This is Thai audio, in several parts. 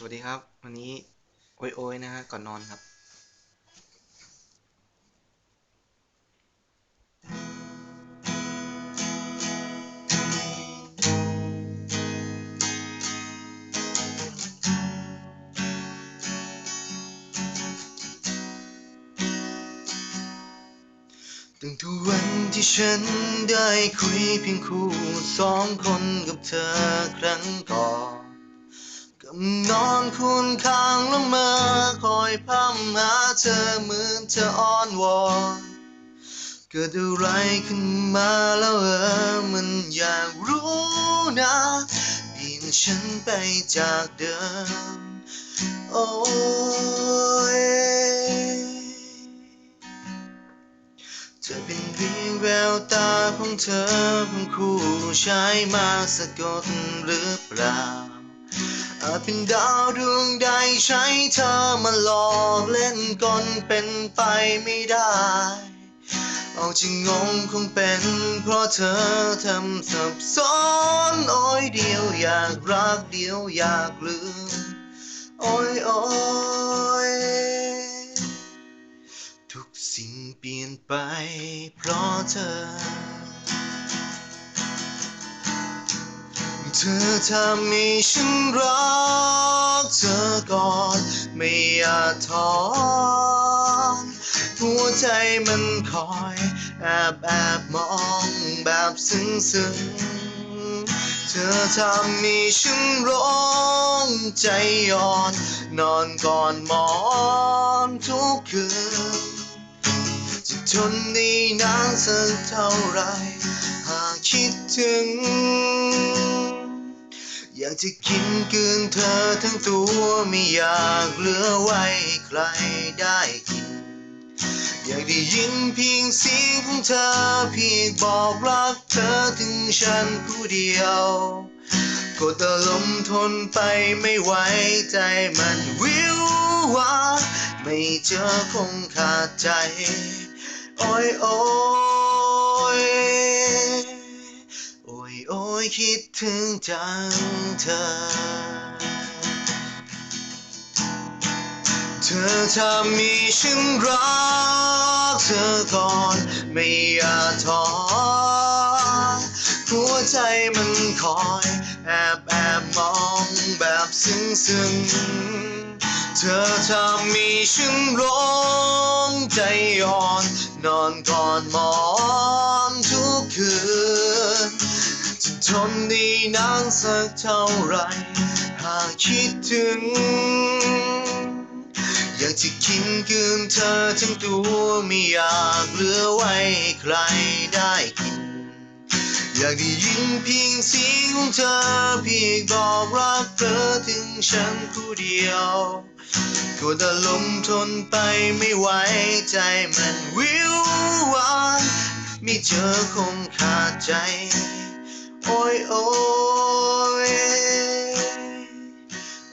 สวัสดีครับ วันนี้ โอยโอยนะฮะ ก่อนนอนครับ ตั้งทุกวันที่ฉันได้คุยเพียงคู่สองคนกับเธอครั้งก่อน นอนคุณข้างลงมาคอยพร่ำหาเธอเหมือนเธออ้อนวอนเกิดอะไรขึ้นมาแล้วเออมันอยากรู้นะเปลี่ยนฉันไปจากเดิม โอ้ยเธอเป็นเพียงแววตาของเธอเพิ่งคู่ใช้มาสะกดหรือเปล่าาจเป็นดาวดวงใดใช้เธอมาหลอกเล่นกลเป็นไปไม่ได้ออกจะงงคงเป็นเพราะเธอทำสับสนโอ้ยเดียวอยากรักเดียวอยากลืมโอ้ยโอ้ยทุกสิ่งเปลี่ยนไปเพราะเธอ เธอทำให้ฉันรักเธอก่อนไม่อยาจถอนหัวใจมันคอยแอบแอบมองแบบซึ้งซึ้งเธอทำให้ฉันร้องใจอ่อน นอนก่อนหมอนทุกคืนจะทนได้นานสักเท่าไรหากคิดถึงากจะกินกืนเธอทั้งตัวไม่อยากเหลือไว้ใครได้กิน อยากได้ยินเพียงเสียงของเธอเพียงบอกรักเธอถึงฉันผู้เดียวกดอารมณ์ทนไปไม่ไหวใจมันวิววาไม่เจอคงขาดใจ โอ้ยโอ้ คิดถึงจังเธอ เธอทำให้ฉันรักเธอก่อนไม่อาจถอหัวใจมันคอยแอบแอบมองแบบซึ้งซึ้งเธอทำให้ฉันร้องใจอ่อน นอนกอดหมอนทุกคืน ทนได้นานสักเท่าไร หากคิดถึง อยากจะกินกืนเธอทั้งตัวไม่อยากเหลือไว้ใครได้กิน อยากได้ยินเพียงเสียงของเธอเพียงบอกรักเธอถึงฉันผู้เดียวกดอารมณ์ทนไปไม่ไหวใจมันวิววานไม่เจอคงขาดใจ โอ้ย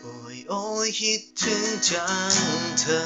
โอ้ยโอ้ยคิดถึงจังเธอ